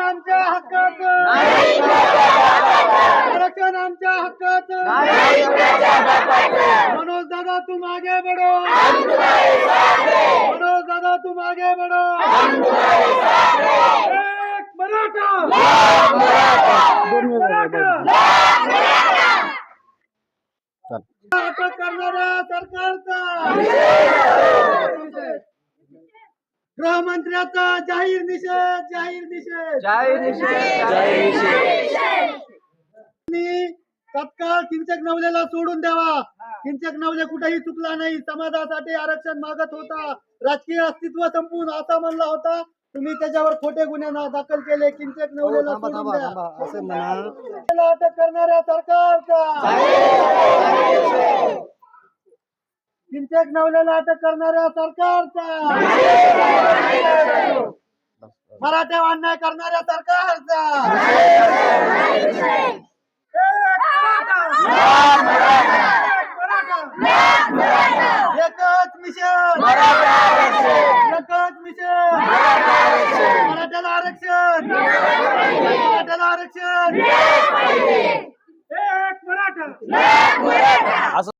हक्काचं आरक्षण आमच्या हक्काचं मनोज दादा तुम आगे बढ़ो. मनोज दादा तुम आगे बढ़ो. एक मराठा. करणाऱ्या सरकारचा. गृहमंत्र्याचा जाहीर निषेध जाहीर निषेध. आणि तत्काळ किंचक नवलेला सोडून द्यावा. किंचक नवले कुठेही चुकला नाही. समाजासाठी आरक्षण मागत होता. राजकीय अस्तित्व संपून असा म्हणला होता. तुम्ही त्याच्यावर खोटे गुन्हे ना- दाखल केले. किंचक नवलेला सोडून द्या. त्याला अटक करणाऱ्या सरकारचा. किंचक नवलेला अटक करणाऱ्या सरकारचा. मराठा अन्याय करणाऱ्या सरकारचा. एकच मिशन. एकच मिशन. मराठ्याला आरक्षण. मराठ्याला आरक्षण. एक मराठा.